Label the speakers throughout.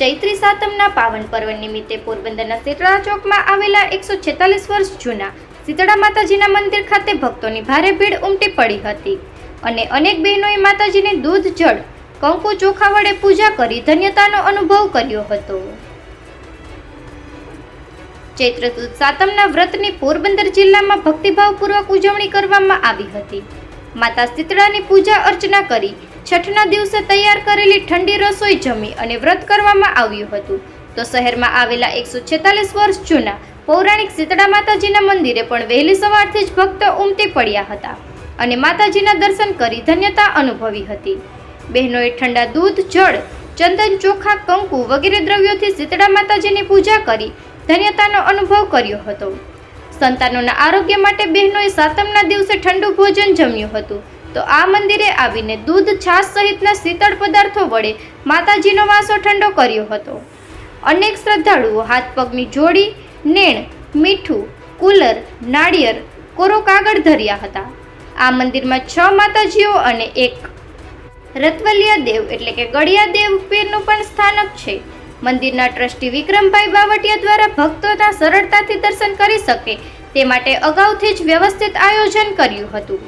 Speaker 1: ચૈત્રી સાતમના પાવન પર્વ નિમિત્તે પોરબંદરના શીતળા ચોકમાં આવેલા એકસો છેતાલીસ વર્ષ જૂના શીતળા માતાજીના મંદિર ખાતે ભક્તોની ભારે ભીડ ઉમટી પડી હતી. અને અનેક બહેનોએ માતાજીને દૂધ, જળ, કંકુ, ચોખા વડે પૂજા કરી ધન્યતાનો અનુભવ કર્યો હતો. ચૈત્ર સુદ સાતમના વ્રતની પોરબંદર જિલ્લામાં ભક્તિભાવપૂર્વક ઉજવણી કરવામાં આવી હતી. માતા શીતળાની પૂજા અર્ચના કરી છઠના દિવસે તૈયાર કરેલી ઠંડી રસોઈ જમી અને વ્રત કરવામાં આવ્યું હતું. તો શહેરમાં આવેલા એકસો છેતાલીસ વર્ષ જૂના પૌરાણિક શીતળા માતાજીના મંદિરે પણ વહેલી સવારથી જ ભક્તો ઉમટી પડ્યા હતા અને માતાજીના દર્શન કરી ધન્યતા અનુભવી હતી. બહેનોએ ઠંડા દૂધ, જળ, ચંદન, ચોખા, કંકુ વગેરે દ્રવ્યોથી શીતળા માતાજીની પૂજા કરી ધન્યતાનો અનુભવ કર્યો હતો. સંતાનોના આરોગ્ય માટે બહેનોએ સાતમના દિવસે ઠંડુ ભોજન જમ્યું હતું. તો આ મંદિરે આવીને દૂધ, છાશ સહિતના શીતળ પદાર્થો વડે માતાજીનો વાસો ઠંડો કર્યો હતો. અનેક શ્રદ્ધાળુઓ હાથ પગની જોડી, નેણ, મીઠું, કુલર, નાળિયેર, કોરો કાગળ ધર્યા હતા. આ મંદિરમાં છ માતાજીઓ અને એક રતવલિયા દેવ એટલે કે ગળિયા દેવ પીરનું પણ સ્થાનક છે. મંદિરના ટ્રસ્ટી વિક્રમભાઈ બાવટિયા દ્વારા ભક્તોના સરળતાથી દર્શન કરી શકે તે માટે અગાઉથી જ વ્યવસ્થિત આયોજન કર્યું હતું.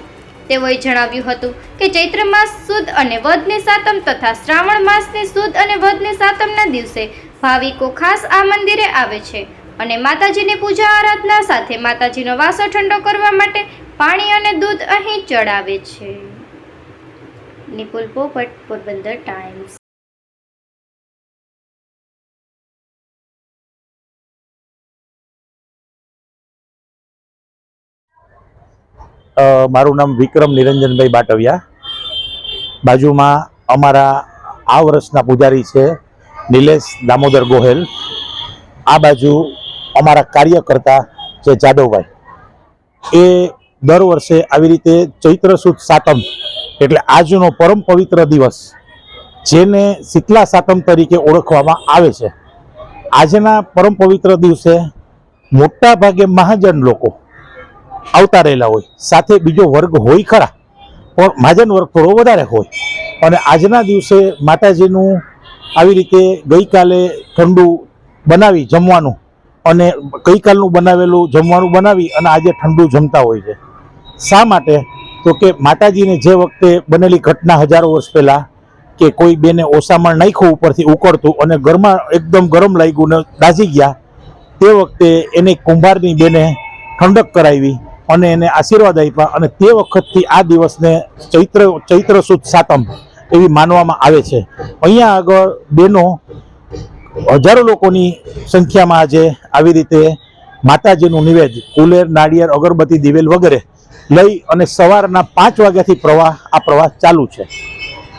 Speaker 1: તેઓએ જણાવ્યું હતું કે ચૈત્ર માસ સુદ અને વધને સાતમ તથા શ્રાવણ માસની સુદ અને વધને સાતમના દિવસે ભાવિકો ખાસ આ મંદિરે આવે છે અને માતાજીની પૂજા આરાધના સાથે માતાજીનો વાસો ઠંડો કરવા માટે પાણી અને દૂધ અહીં ચડાવે છે. નિપુલ પોપટ, પોરબંદર ટાઈમ્સ.
Speaker 2: મારું નામ વિક્રમ નિરંજનભાઈ બાટવિયા. બાજુમાં અમારા આ વર્ષના પૂજારી છે નિલેશ દામોદર ગોહેલ. આ બાજુ અમારા કાર્યકર્તા છે જાદવભાઈ. એ દર વર્ષે આવી રીતે ચૈત્ર સુદ સાતમ, એટલે આજનો પરમ પવિત્ર દિવસ, જેને શીતલા સાતમ તરીકે ઓળખવામાં આવે છે. આજના પરમ પવિત્ર દિવસે મોટા ભાગે મહાજન લોકો આવતા રહેલા હોય, સાથે બીજો વર્ગ હોય ખરા, પણ મહાજન વર્ગ થોડો વધારે હોય. અને આજના દિવસે માતાજીનું આવી રીતે ગઈકાલે ઠંડુ બનાવી જમવાનું, અને ગઈકાલનું બનાવેલું જમવાનું બનાવી અને આજે ઠંડુ જમતા હોય છે. શા માટે? તો કે માતાજીને જે વખતે બનેલી ઘટના હજારો વર્ષ પહેલાં કે કોઈ બેને ઓસામણ નાખ્યું ઉપરથી ઉકળતું અને ઘરમાં એકદમ ગરમ લાગ્યું ને દાઝી ગયા, તે વખતે એને કુંભારની બેને ઠંડક કરાવી અને એને આશીર્વાદ આપ્યા અને તે વખતથી આ દિવસને ચૈત્ર ચૈત્ર સુદ સાતમ એવી માનવામાં આવે છે. અહીંયા આગળ બેનો હજારો લોકોની સંખ્યામાં આજે આવી રીતે માતાજીનું નિવેદ, કુલેર, નાળિયેર, અગરબત્તી, દિવેલ વગેરે લઈ અને સવારના પાંચ વાગ્યાથી પ્રવાહ, આ પ્રવાહ ચાલુ છે.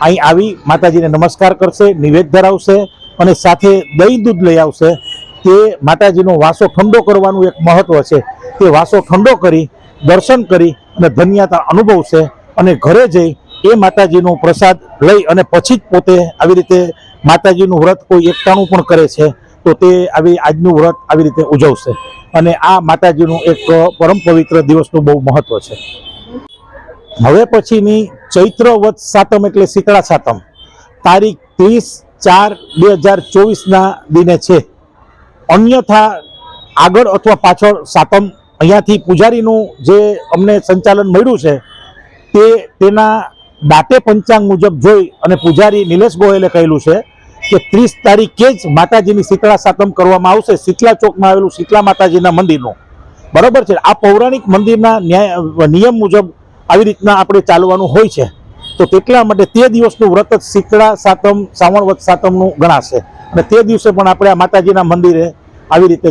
Speaker 2: અહીં આવી માતાજીને નમસ્કાર કરશે, નિવેદ ધરાવશે અને સાથે દહીં દૂધ લઈ આવશે તે માતાજીનો વાસો ઠંડો કરવાનું એક મહત્વ છે. તે વાસો ઠંડો કરી, દર્શન કરી અને ધન્યતા અનુભવશે અને ઘરે જઈ એ માતાજીનો પ્રસાદ લઈ અને પછી જ પોતે આવી રીતે માતાજીનું વ્રત કોઈ એકટાણું પણ કરે છે, તો તે આવી આજનું વ્રત આવી રીતે ઉજવશે. અને આ માતાજીનું એક પરમ પવિત્ર દિવસનું બહુ મહત્વ છે. હવે પછીની ચૈત્ર વત સાતમ એટલે શીતળા સાતમ. તારીખ ત્રીસ ચાર બે હજાર ચોવીસના દિને છે. અન્યથા આગળ અથવા પાછળ સાતમ અહીંયાથી પૂજારીનું જે અમને સંચાલન મળ્યું છે, તે તેના દાતે પંચાંગ મુજબ જોઈ અને પૂજારી નિલેશ ગોયલે કહેલું છે કે ત્રીસ તારીખે જ માતાજીની શીતળા સાતમ કરવામાં આવશે. શીતલા ચોકમાં આવેલું શીતલા માતાજીના મંદિરનું. બરોબર છે? આ પૌરાણિક મંદિરના ન્યાય, નિયમ મુજબ આવી રીતના આપણે ચાલવાનું હોય છે. તો તેટલા માટે તે દિવસનું વ્રત જ શીતળા સાતમ શ્રાવણ વદ સાતમનું ગણાશે. અને તે દિવસે પણ આપણે આ માતાજીના મંદિરે આવી રીતે